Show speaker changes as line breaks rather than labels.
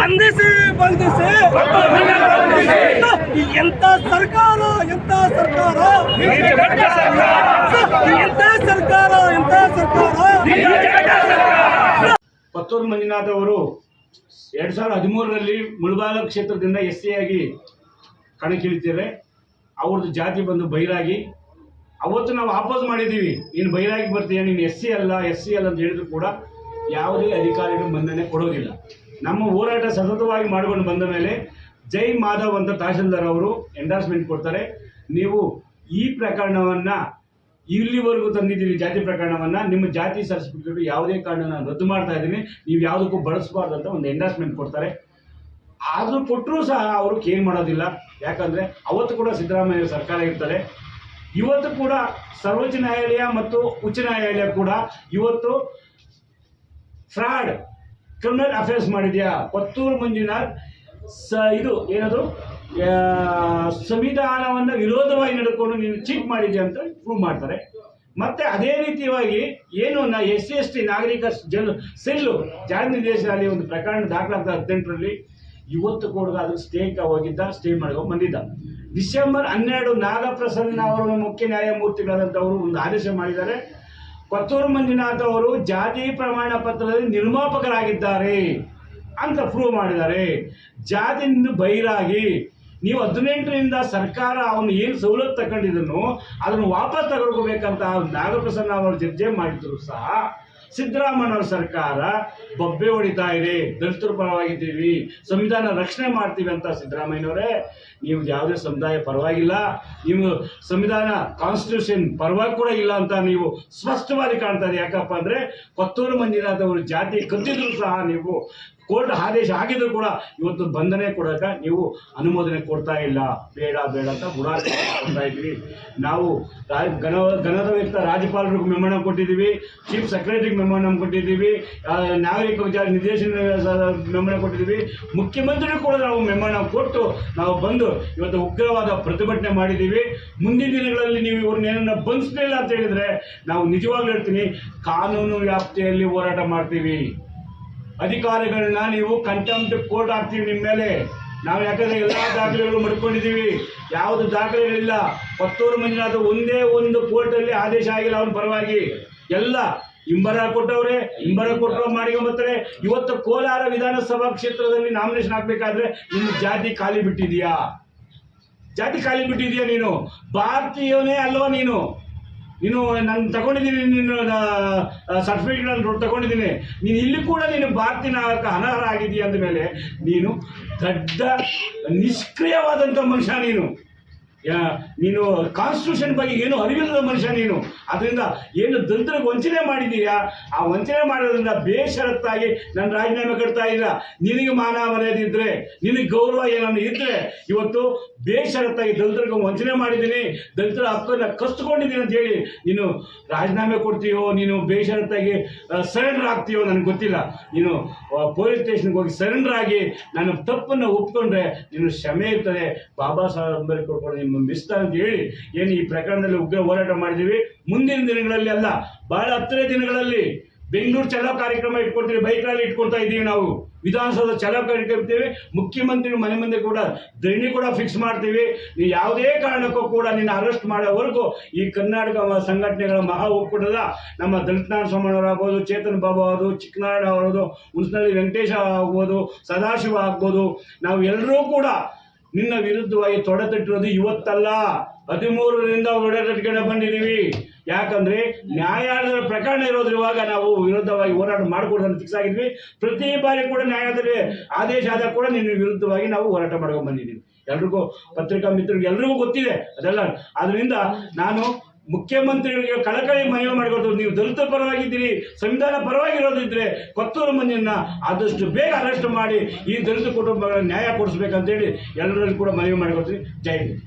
ಬಂಧಿಸಿ ಬಂಧಿಸಿ. ಎಂತ ಸರ್ಕಾರ ಎಂತ ಸರ್ಕಾರ? ಎಂತ ಸರ್ಕಾರ ಎಂತ ಸರ್ಕಾರ?
ಪತ್ತೂರು ಮಂಜುನಾಥ್ ಅವರು ಎರಡ್ ಸಾವಿರದ ಹದಿಮೂರರಲ್ಲಿ ಮುಳಬಾಗ ಕ್ಷೇತ್ರದಿಂದ ಎಸ್ ಸಿ ಆಗಿ ಕಣಕ್ಕಿಳಿತಾರೆ ಅವ್ರದ್ದು ಜಾತಿ ಬಂದು ಬೈರಾಗಿ ಅವತ್ತು ನಾವು ವಾಪಸ್ ಮಾಡಿದ್ದೀವಿ. ನೀನು ಬೈರಾಗಿ ಬರ್ತೀಯ, ನೀನು ಎಸ್ ಸಿ ಅಲ್ಲ, ಎಸ್ ಸಿ ಅಲ್ಲ ಅಂತ ಹೇಳಿದ್ರು ಕೂಡ ಯಾವುದೇ ಅಧಿಕಾರಿಗಳು ಮನ್ನಣೆ ಕೊಡೋದಿಲ್ಲ. ನಮ್ಮ ಹೋರಾಟ ಸತತವಾಗಿ ಮಾಡಿಕೊಂಡು ಬಂದ ಮೇಲೆ ಜೈ ಮಾಧವ್ ಅಂತ ತಹಶೀಲ್ದಾರ್ ಅವರು ಎಂಡಾರ್ಸ್ಮೆಂಟ್ ಕೊಡ್ತಾರೆ. ನೀವು ಈ ಪ್ರಕರಣವನ್ನು ಇಲ್ಲಿವರೆಗೂ ತಂದಿದ್ದೀರಿ, ಜಾತಿ ಪ್ರಕರಣವನ್ನ, ನಿಮ್ಮ ಜಾತಿ ಸರ್ಟಿಫಿಕೇಟ್ ಯಾವುದೇ ಕಾರಣ ರದ್ದು ಮಾಡ್ತಾ ಇದ್ದೀನಿ. ನೀವು ಯಾವುದಕ್ಕೂ ಬಳಸಬಾರ್ದು ಅಂತ ಒಂದು ಎಂಡಾರ್ಸ್ಮೆಂಟ್ ಕೊಡ್ತಾರೆ. ಆದರೂ ಕೊಟ್ಟರೂ ಸಹ ಅವರು ಕೇರ್ ಮಾಡೋದಿಲ್ಲ. ಯಾಕಂದ್ರೆ ಅವತ್ತು ಕೂಡ ಸಿದ್ದರಾಮಯ್ಯ ಸರ್ಕಾರ ಇರ್ತದೆ. ಇವತ್ತು ಕೂಡ ಸರ್ವೋಚ್ಚ ನ್ಯಾಯಾಲಯ ಮತ್ತು ಉಚ್ಚ ನ್ಯಾಯಾಲಯ ಕೂಡ ಇವತ್ತು ಫ್ರಾಡ್ ಕ್ರಿಮಿನಲ್ ಅಫೇರ್ಸ್ ಮಾಡಿದ್ಯಾ ಪತ್ತೂರು ಮಂಜುನಾಥ್ ಸ ಇದು ಏನದು? ಸಂವಿಧಾನವನ್ನು ವಿರೋಧವಾಗಿ ನಡ್ಕೊಂಡು ನೀನು ಚೀಟ್ ಮಾಡಿದ್ಯಾ ಅಂತ ಪ್ರೂವ್ ಮಾಡ್ತಾರೆ. ಮತ್ತೆ ಅದೇ ರೀತಿಯಾಗಿ ಏನು ನಾ ಎಸ್ ಸಿ ಎಸ್ ಟಿ ನಾಗರಿಕ ಜನ ಸೆಲ್ಲು ಜಾರಿ ನಿರ್ದೇಶನಾಲಯ ಒಂದು ಪ್ರಕರಣ ದಾಖಲಾಗ್ತದೆ ಹದಿನೆಂಟರಲ್ಲಿ ಇವತ್ತು ಕೂಡ ಅದು ಸ್ಟೇಕ್ ಹೋಗಿದ್ದ ಸ್ಟೇ ಮಾಡ್ಕೊಂಡು ಬಂದಿದ್ದ. ಡಿಸೆಂಬರ್ ಹನ್ನೆರಡು ನಾಗಪ್ರಸನ್ನ ಅವರು ಮುಖ್ಯ ನ್ಯಾಯಮೂರ್ತಿಗಳಾದಂಥವರು ಒಂದು ಆದೇಶ ಮಾಡಿದ್ದಾರೆ. ಪತ್ತೂರು ಮಂಜುನಾಥ್ ಅವರು ಜಾತಿ ಪ್ರಮಾಣ ಪತ್ರದಲ್ಲಿ ನಿರ್ಮಾಪಕರಾಗಿದ್ದಾರೆ ಅಂತ ಪ್ರೂವ್ ಮಾಡಿದ್ದಾರೆ. ಜಾತಿಯಿಂದ ಬೈರಾಗಿ ನೀವು ಹದಿನೆಂಟರಿಂದ ಸರ್ಕಾರ ಅವನು ಏನು ಸವಲತ್ತು ತಗೊಂಡಿದ್ದನು ಅದನ್ನು ವಾಪಸ್ ತಗೊಳ್ಕೋಬೇಕಂತ ನಾಗಪ್ರಸನ್ನ ಅವರು ಚರ್ಚೆ ಮಾಡಿದ್ರು ಸಹ ಸಿದ್ದರಾಮಯ್ಯನವ್ರ ಸರ್ಕಾರ ಬೊಬ್ಬೆ ಹೊಡಿತಾ ಇದೆ, ದಲಿತರ ಪರವಾಗಿದ್ದೀವಿ, ಸಂವಿಧಾನ ರಕ್ಷಣೆ ಮಾಡ್ತೀವಿ ಅಂತ ಸಿದ್ದರಾಮಯ್ಯನವರೇ, ನೀವು ಯಾವುದೇ ಸಮುದಾಯ ಪರವಾಗಿಲ್ಲ, ನೀವು ಸಂವಿಧಾನ ಕಾನ್ಸ್ಟಿಟ್ಯೂಷನ್ ಪರವಾಗಿ ಕೂಡ ಇಲ್ಲ ಅಂತ ನೀವು ಸ್ಪಷ್ಟವಾಗಿ ಕಾಣ್ತಾ ಇದೆ ಯಾಕಪ್ಪ ಅಂದ್ರೆ, ಕೊತ್ತೂರು ಅವರು ಜಾತಿ ಕದ್ದಿದ್ರು ಸಹ ನೀವು ಕೋರ್ಟ್ ಆದೇಶ ಆಗಿದ್ರು ಕೂಡ ಇವತ್ತು ಬಂಧನೆ ಕೊಡಕ ನೀವು ಅನುಮೋದನೆ ಕೊಡ್ತಾ ಇಲ್ಲ. ಬೇಡ ಬೇಡ ಅಂತ ಗುಣಾರ್ಥ ಕೊಡ್ತಾ ಇದ್ದೀವಿ. ನಾವು ಗಣ ಗಣದ ವ್ಯಕ್ತ ರಾಜ್ಯಪಾಲರಿಗೂ ಮೆಮೊರಂ ಕೊಟ್ಟಿದ್ದೀವಿ. ಚೀಫ್ ಸೆಕ್ರೆಟರಿಗೆ ಮೆಮೊರಂ ಕೊಟ್ಟಿದ್ದೀವಿ. ನಾಗರಿಕ ವಿಚಾರ ನಿರ್ದೇಶನ ಮೆಮೊರಂ ಕೊಟ್ಟಿದ್ದೀವಿ. ಮುಖ್ಯಮಂತ್ರಿಗೂ ಕೂಡ ನಾವು ಮೆಮೊರಂ ಕೊಟ್ಟು ನಾವು ಬಂದು ಇವತ್ತು ಉಗ್ರವಾದ ಪ್ರತಿಭಟನೆ ಮಾಡಿದ್ದೀವಿ. ಮುಂದಿನ ದಿನಗಳಲ್ಲಿ ನೀವು ಇವ್ರನ್ನ ಏನನ್ನ ಬಂಧಿಸಲಿಲ್ಲ ಅಂತ ಹೇಳಿದ್ರೆ ನಾವು ನಿಜವಾಗ್ಲೂ ಹೇಳ್ತೀನಿ, ಕಾನೂನು ವ್ಯಾಪ್ತಿಯಲ್ಲಿ ಹೋರಾಟ ಮಾಡ್ತೀವಿ. ಅಧಿಕಾರಿಗಳನ್ನ ನೀವು ಕಂಟೆಂಪ್ಟ್ ಕೋರ್ಟ್ ಹಾಕ್ತೀವಿ ನಿಮ್ಮ ಮೇಲೆ. ನಾವು ಯಾಕಂದ್ರೆ ಎಲ್ಲಾ ದಾಖಲೆಗಳು ಮಡ್ಕೊಂಡಿದ್ದೀವಿ. ಯಾವುದು ದಾಖಲೆಗಳಿಲ್ಲ. ಪತ್ತೂರು ಮಂಜುನಾಥ ಒಂದೇ ಒಂದು ಕೋರ್ಟಲ್ಲಿ ಆದೇಶ ಆಗಿಲ್ಲ ಅವನ ಪರವಾಗಿ. ಎಲ್ಲ ಇಂಬರ ಕೊಟ್ಟವ್ರೆ ಇಂಬರ ಕೊಟ್ಟರು ಮಾಡ್ಕೊಂಬತ್ತಾರೆ. ಇವತ್ತು ಕೋಲಾರ ವಿಧಾನಸಭಾ ಕ್ಷೇತ್ರದಲ್ಲಿ ನಾಮಿನೇಷನ್ ಹಾಕ್ಬೇಕಾದ್ರೆ ನಿಮ್ಮ ಜಾತಿ ಖಾಲಿ ಬಿಟ್ಟಿದೀಯಾ? ಜಾತಿ ಖಾಲಿ ಬಿಟ್ಟಿದೀಯಾ ನೀನು? ಭಾರತೀಯವನೇ ಅಲ್ವಾ ನೀನು? ನೀನು, ನಾನು ತಗೊಂಡಿದ್ದೀನಿ ನೀನು ಸರ್ಟಿಫಿಕೇಟ್ಗಳನ್ನು ತಗೊಂಡಿದ್ದೀನಿ. ನೀನು ಇಲ್ಲಿ ಕೂಡ ನೀನು ಭಾರತೀಯ ಅನರ್ಹ ಆಗಿದೆಯಾ ಅಂದಮೇಲೆ ನೀನು ದೊಡ್ಡ ನಿಷ್ಕ್ರಿಯವಾದಂಥ ಮನುಷ್ಯ ನೀನು. ಯಾ- ನೀನು ಕಾನ್ಸ್ಟಿಟ್ಯೂಷನ್ ಬಗ್ಗೆ ಏನು ಅರಿವಿಲ್ಲದ ಮನುಷ್ಯ ನೀನು. ಅದರಿಂದ ಏನು ದಲಿತರಿಗೆ ವಂಚನೆ ಮಾಡಿದೀಯಾ? ಆ ವಂಚನೆ ಮಾಡೋದ್ರಿಂದ ಬೇಷರತ್ತಾಗಿ ನನ್ನ ರಾಜೀನಾಮೆ ಕಟ್ತಾ ಇಲ್ಲ. ನಿನಗೆ ಮಾನ ಮರ್ಯಾದೆ ಇದ್ರೆ, ನಿನಗೆ ಗೌರವ ಏನಾದ್ರು ಇದ್ರೆ, ಇವತ್ತು ಬೇಷರತ್ತಾಗಿ ದಲಿತರಿಗೆ ವಂಚನೆ ಮಾಡಿದ್ದೀನಿ. ದಲಿತರ ಹಕ್ಕನ್ನು ಕಸ್ತುಕೊಂಡಿದ್ದೀನಿ ಅಂತ ಹೇಳಿ ನೀನು ರಾಜೀನಾಮೆ ಕೊಡ್ತೀಯೋ, ನೀನು ಬೇಷರತ್ತಾಗಿ ಸರೆಂಡರ್ ಆಗ್ತೀಯೋ ನನಗೆ ಗೊತ್ತಿಲ್ಲ. ನೀನು ಪೊಲೀಸ್ ಸ್ಟೇಷನ್ಗೆ ಹೋಗಿ ಸರೆಂಡರ್ ಆಗಿ ನನ್ನ ತಪ್ಪನ್ನು ಒಪ್ಕೊಂಡ್ರೆ ನೀನು ಕ್ಷಮೆ ಇರ್ತದೆ. ಬಾಬಾ ಸಾಹೇಬ್ ಅಂಬೇಡ್ಕರ್ ಕೂಡ ಮಿಸ್ತ ಅಂತ ಹೇಳಿ, ಏನು ಈ ಪ್ರಕರಣದಲ್ಲಿ ಉಗ್ರ ಹೋರಾಟ ಮಾಡಿದ್ದೀವಿ ಮುಂದಿನ ದಿನಗಳಲ್ಲಿ ಅಲ್ಲ, ಬಹಳ ಹತ್ತಿರ ದಿನಗಳಲ್ಲಿ ಬೆಂಗಳೂರು ಚಲೋ ಕಾರ್ಯಕ್ರಮ ಇಟ್ಕೊಳ್ತೀವಿ ಬೈಕ್ ರ್ಯಾಲಿ ಇಟ್ಕೊಳ್ತಾ ಇದ್ದೀವಿ ನಾವು. ವಿಧಾನಸೌಧ ಚಲೋ ಕಾರ್ಯಕ್ರಮ ಮುಖ್ಯಮಂತ್ರಿ ಮನೆ ಮುಂದೆ ಕೂಡ ಧರಣಿ ಕೂಡ ಫಿಕ್ಸ್ ಮಾಡ್ತೀವಿ. ಯಾವುದೇ ಕಾರಣಕ್ಕೂ ಕೂಡ ನಿನ್ನ ಅರೆಸ್ಟ್ ಮಾಡೋವರೆಗೂ ಈ ಕರ್ನಾಟಕ ಸಂಘಟನೆಗಳ ಮಹಾ ಒಕ್ಕೂಟದ ನಮ್ಮ ದಲಿತನಾರಾಯಣ ಸ್ವಾಮಿಯವರಾಗ್ಬೋದು ಚೇತನ್ ಬಾಬು ಅವರು ಚಿಕ್ಕನಾರಾಯಣ ಅವರದು ಹುಣಸನಹಳ್ಳಿ ವೆಂಕಟೇಶ ಆಗ್ಬೋದು, ಸದಾಶಿವ ಆಗ್ಬೋದು ನಾವು ಎಲ್ಲರೂ ಕೂಡ ನಿನ್ನ ವಿರುದ್ಧವಾಗಿ ತೊಡೆತಟ್ಟಿರೋದು ಇವತ್ತಲ್ಲ. ಹದಿಮೂರರಿಂದ ತೊಡೆತಟ್ಕೊಂಡು ಬಂದಿದ್ದೀವಿ. ಯಾಕಂದ್ರೆ ನ್ಯಾಯಾಲಯದ ಪ್ರಕರಣ ಇರೋದ್ರ ಇವಾಗ ನಾವು ವಿರುದ್ಧವಾಗಿ ಹೋರಾಟ ಮಾಡಿಕೊಡೋದನ್ನು ಫಿಕ್ಸ್ ಆಗಿದ್ವಿ. ಪ್ರತಿ ಬಾರಿ ಕೂಡ ನ್ಯಾಯಾಲಯದಲ್ಲಿ ಆದೇಶ ಆದಾಗ ಕೂಡ ನಿನ್ನ ವಿರುದ್ಧವಾಗಿ ನಾವು ಹೋರಾಟ ಮಾಡ್ಕೊಂಡು ಬಂದಿದ್ದೀವಿ. ಎಲ್ರಿಗೂ ಪತ್ರಿಕಾ ಮಿತ್ರರಿಗೆ ಎಲ್ರಿಗೂ ಗೊತ್ತಿದೆ ಅದೆಲ್ಲ. ಅದರಿಂದ ನಾನು ಮುಖ್ಯಮಂತ್ರಿಗಳಿಗೆ ಕಳಕಳಿ ಮನವಿ ಮಾಡಿಕೊಡ್ತು ನೀವು ದಲಿತ ಪರವಾಗಿದ್ದೀರಿ, ಸಂವಿಧಾನ ಪರವಾಗಿರೋದಿದ್ರೆ ಕೊತ್ತೂರು ಮಂದಿಯನ್ನ ಆದಷ್ಟು ಬೇಗ ಅರೆಸ್ಟ್ ಮಾಡಿ ಈ ದಲಿತ ಕುಟುಂಬಗಳ ನ್ಯಾಯ ಕೊಡಿಸ್ಬೇಕಂತೇಳಿ ಎಲ್ಲರಲ್ಲಿ ಕೂಡ ಮನವಿ ಮಾಡಿಕೊಡ್ತೀನಿ. ಜೈ ಹಿಂದ್.